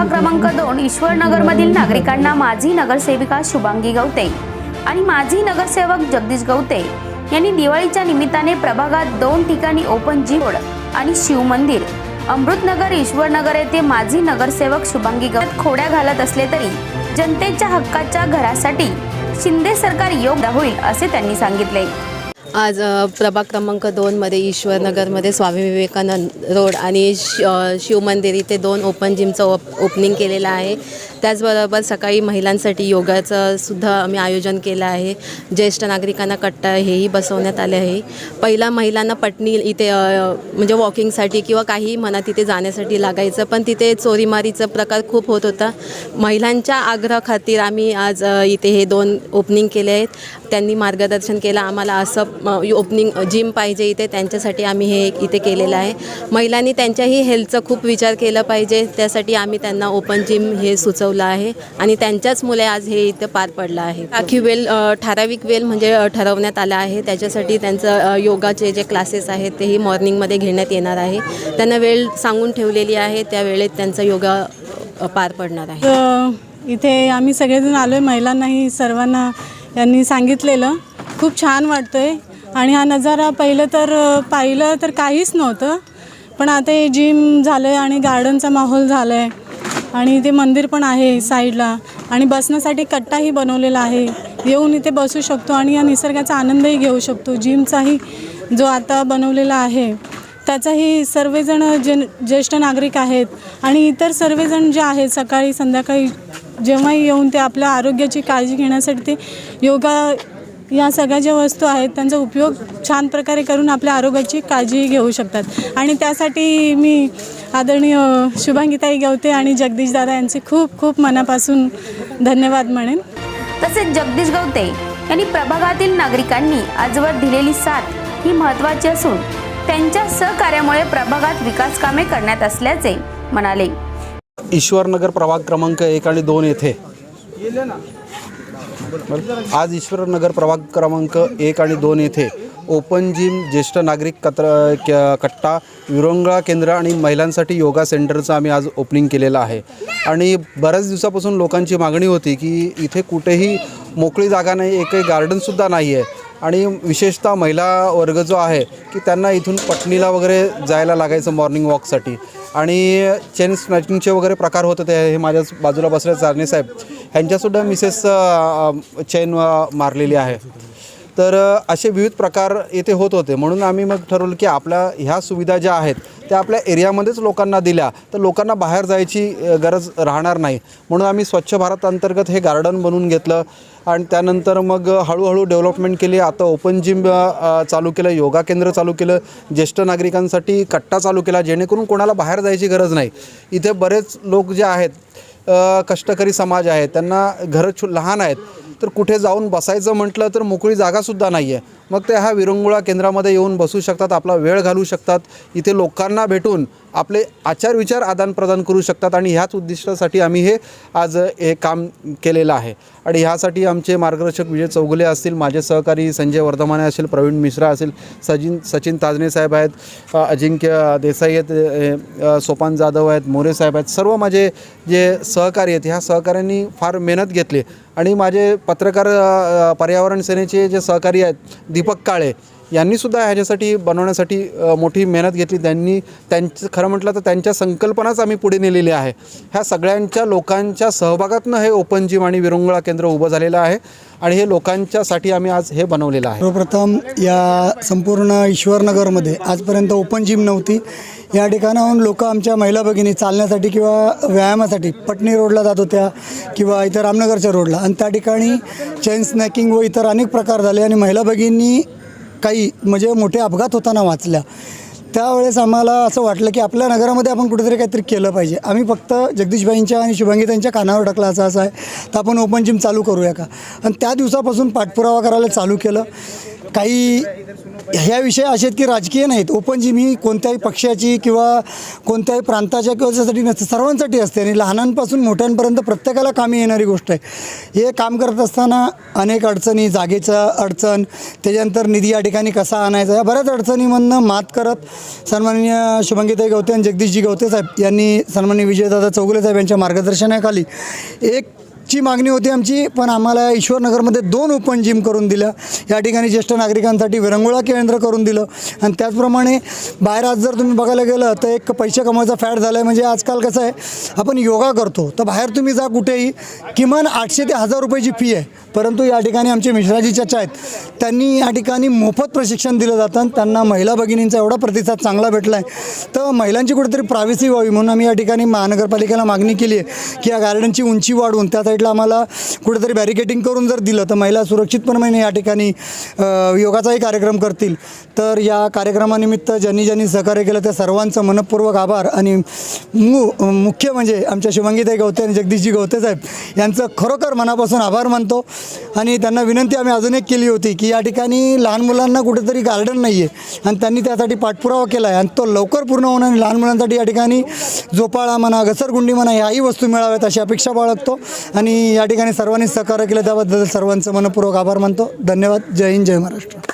प्रभाग क्रमांक दोन ईश्वरनगरमधील नागरिकांना माजी नगरसेविका शुभांगी गवते आणि माजी नगरसेवक जगदीश गवते यांनी दिवाळीच्या निमित्ताने प्रभागात दोन ठिकाणी ओपन जीवड आणि शिवमंदिर अमृतनगर ईश्वरनगर येथे माजी नगरसेवक शुभांगी गवत खोड्या घालत असले तरी जनतेच्या हक्काच्या घरासाठी शिंदे सरकार योग्य होईल असे त्यांनी सांगितले. आज प्रभाग क्रमांक दोनमध्ये ईश्वरनगरमध्ये स्वामी विवेकानंद रोड आणि श शिवमंदिर इथे दोन ओपन जिमचं ओप ओपनिंग केलेलं आहे. त्याचबरोबर सकाळी महिलांसाठी योगाचं सुद्धा आम्ही आयोजन केलं आहे. ज्येष्ठ नागरिकांना कट्टा हेही बसवण्यात आले आहे. पहिला महिलांना पटणी इथे म्हणजे वॉकिंगसाठी किंवा काही म्हणा तिथे जाण्यासाठी लागायचं पण तिथे चोरीमारीचा प्रकार खूप होत होता. महिलांच्या आग्रह खातीर आम्ही आज इथे हे दोन ओपनिंग केले आहेत. त्यांनी मार्गदर्शन केलं आम्हाला असं ओपनिंग जिम पाहिजे इथे त्यांच्यासाठी आम्ही हे इथे केलेलं आहे. महिलांनी त्यांच्याही हेल्थचा खूप विचार केला पाहिजे त्यासाठी आम्ही त्यांना ओपन जिम हे सुचवलं आहे आणि त्यांच्याच मुले आज हे इथं पार पडलं आहे. राखी वेल ठराविक वेल म्हणजे ठरवण्यात आला आहे. त्याच्यासाठी त्यांचं योगाचे जे क्लासेस आहेत तेही मॉर्निंगमध्ये घेण्यात येणार आहे. त्यांना वेळ सांगून ठेवलेली आहे. त्या वेळेत त्यांचा योगा पार पडणार आहे. इथे आम्ही सगळेजण आलो आहे महिलांनाही सर्वांना यांनी सांगितलेलं. खूप छान वाटतं आहे आणि हा नजारा पहिलं तर पाहिलं तर काहीच नव्हतं. पण आता हे जिम झालं आहे आणि गार्डनचा माहोल झाला आहे आणि इथे मंदिर पण आहे साईडला. आणि बसण्यासाठी कट्टाही बनवलेला आहे. येऊन इथे बसू शकतो आणि या निसर्गाचा आनंदही घेऊ शकतो. जिमचाही जो आता बनवलेला आहे त्याचाही सर्वजण जे ज्येष्ठ नागरिक आहेत आणि इतर सर्वजण जे आहेत सकाळी संध्याकाळी जेव्हाही येऊन ते आपल्या आरोग्याची काळजी घेण्यासाठी ते योगा या सगळ्या ज्या वस्तू आहेत त्यांचा उपयोग छान प्रकारे करून आपल्या आरोग्याची काळजीही घेऊ शकतात. आणि त्यासाठी मी आदरणीय शुभांगीताई गवते आणि जगदीश दादा यांचे खूप खूप मनापासून धन्यवाद म्हणेन. तसेच जगदीश गवते यांनी प्रभागातील नागरिकांनी आजवर दिलेली साथ ही महत्त्वाची असून त्यांच्या सहकार्यामुळे प्रभागात विकास कामे करण्यात असल्याचे म्हणाले. ईश्वरनगर प्रभाग क्रमांक एक आणि दोन येथे. आज ईश्वरनगर प्रभाग क्रमांक एक आणि दोन येथे ओपन जिम ज्येष्ठ नागरिक कत्र क- कट्टा विरंगळा केंद्र आणि महिलांसाठी योगा सेंटरचं आम्ही आज ओपनिंग केलेलं आहे. आणि बऱ्याच दिवसापासून लोकांची मागणी होती की इथे कुठेही मोकळी जागा नाही एकही गार्डनसुद्धा नाही आहे. आणि विशेषतः महिला वर्ग जो आहे की त्यांना इथून पटणीला वगैरे जायला लागायचं मॉर्निंग वॉकसाठी आणि चेन स्नॅचिंगचे वगैरे प्रकार होत होते हे माझ्या बाजूला बसले चारणे साहेब ह्यांच्यासुद्धा मिसेस चेन मारलेली आहे. तर असे विविध प्रकार येथे होत होते. म्हणून आम्ही मग ठरवलं की आपल्या ह्या सुविधा ज्या आहेत त्या आपल्या एरियामध्येच लोकांना दिल्या. तर लोकांना बाहेर जायची गरज राहणार नाही. म्हणून आम्ही स्वच्छ भारत अंतर्गत हे गार्डन बनवून घेतलं. आणि त्यानंतर मग हळूहळू डेव्हलपमेंट केली. आता ओपन जिम चालू केलं योगा केंद्र चालू केलं. ज्येष्ठ नागरिकांसाठी कट्टा चालू केला. जेणेकरून कोणाला बाहेर जायची गरज नाही. इथे बरेच लोक जे आहेत कष्टकरी समाज आहे. त्यांना घरं छु लहान आहेत. तर कुठे जाऊन बसायचं म्हटलं तर मोकळी जागासुद्धा नाही आहे मग ते ह्या विरंगुळा केंद्रामध्ये येऊन बसू शकतात आपला वेळ घालू शकतात. इथे लोकांना भेटून आपले आचार विचार आदानप्रदान करू शकतात आणि ह्याच उद्दिष्टासाठी आम्ही हे आज हे काम केलेलं आहे. आणि ह्यासाठी आमचे मार्गदर्शक विजय चौगुले असतील माझे सहकारी संजय वर्धमाने असेल प्रवीण मिश्रा असेल सचिन सचिन ताजने साहेब आहेत अजिंक्य देसाई आहेत सोपान जाधव आहेत मोरे साहेब आहेत सर्व माझे जे सहकारी आहेत ह्या सहकाऱ्यांनी फार मेहनत घेतली. आणि माझे पत्रकार पर्यावरण सेनेचे जे सहकारी आहेत दीपक काळे यांनीसुद्धा ह्याच्यासाठी बनवण्यासाठी मोठी मेहनत घेतली. त्यांनी त्यांचं खरं म्हटलं तर त्यांच्या संकल्पनाच आम्ही पुढे नेलेली आहे. ह्या सगळ्यांच्या लोकांच्या सहभागातनं हे ओपन जिम आणि विरंगुळा केंद्र उभं झालेलं आहे आणि हे लोकांच्यासाठी आम्ही आज हे बनवलेलं आहे. सर्वप्रथम या संपूर्ण ईश्वरनगरमध्ये आजपर्यंत ओपन जिम नव्हती. या ठिकाणाहून लोक आमच्या महिला भगिनी चालण्यासाठी किंवा व्यायामासाठी पटणी रोडला जात होत्या किंवा इतर रामनगरच्या रोडला. आणि त्या ठिकाणी चेन स्नॅकिंग व इतर अनेक प्रकार झाले आणि महिला भगिनी काही म्हणजे मोठे अपघात होताना वाचल्या. त्यावेळेस आम्हाला असं वाटलं की आपल्या नगरामध्ये आपण कुठेतरी काहीतरी केलं पाहिजे. आम्ही फक्त जगदीशबाईंच्या आणि शुभांगीतांच्या कानावर टाकला असं असं आहे. तर आपण ओपन जिम चालू करूया का? आणि त्या दिवसापासून पाठपुरावा करायला चालू केलं. काही ह्या विषय असे आहेत की राजकीय नाहीत. ओपन जिम ही कोणत्याही पक्षाची किंवा कोणत्याही प्रांताच्या किंवा त्यासाठी नसते. सर्वांसाठी असते आणि लहानांपासून मोठ्यांपर्यंत प्रत्येकाला कामी येणारी गोष्ट आहे. हे काम करत असताना अनेक अडचणी जागेचा अडचण त्याच्यानंतर निधी या ठिकाणी कसा आणायचा या बऱ्याच अडचणीमधनं मात करत सन्माननीय शुभंगीताई गवते आणि जगदीशजी गवते साहेब यांनी सन्माननीय विजयदादा चौगुले साहेब यांच्या मार्गदर्शनाखाली एक ची मागणी होती आमची पण आम्हाला ईश्वरनगरमध्ये दोन ओपन जिम करून दिल्या या ठिकाणी ज्येष्ठ नागरिकांसाठी विरंगुळा केंद्र करून दिलं. आणि त्याचप्रमाणे बाहेर आज जर तुम्ही बघायला गेलं तर एक पैसे कमवायचा फॅड झाला आहे म्हणजे आजकाल कसं आहे आपण योगा करतो. तर बाहेर तुम्ही जा कुठेही किमान आठशे ते हजार रुपयाची फी आहे. परंतु या ठिकाणी आमचे मिश्राजी चर्चा आहेत त्यांनी या ठिकाणी मोफत प्रशिक्षण दिलं जातं त्यांना महिला भगिनींचा एवढा प्रतिसाद चांगला भेटला आहे तर महिलांची कुठेतरी प्रायव्हसी व्हावी म्हणून आम्ही या ठिकाणी महानगरपालिकेला मागणी केली आहे की या गार्डनची उंची वाढवून त्यासाठी साईडला आम्हाला कुठेतरी बॅरिकेटिंग करून जर दिलं तर महिला सुरक्षितपणे या ठिकाणी योगाचाही कार्यक्रम करतील. तर या कार्यक्रमानिमित्त ज्यांनी ज्यांनी सहकार्य केलं त्या सर्वांचं मनपूर्वक आभार. आणि मु मुख्य म्हणजे आमच्या शिवांगीताई गवते आणि जगदीशजी गवते साहेब यांचं खरोखर मनापासून आभार मानतो. आणि त्यांना विनंती आम्ही अजून एक केली होती की या ठिकाणी लहान मुलांना कुठेतरी गार्डन नाही आहे आणि त्यांनी त्यासाठी पाठपुरावा केला आहे आणि तो लवकर पूर्ण होणं आणि लहान मुलांसाठी या ठिकाणी झोपाळा म्हणा घसरगुंडी म्हणा ह्याही वस्तू मिळाव्यात अशी अपेक्षा बाळगतो. आणि या ठिकाणी सर्वांनी सहकार्य केलं त्याबद्दल सर्वांचं मनपूर्वक आभार मानतो. धन्यवाद. जय हिंद जय महाराष्ट्र.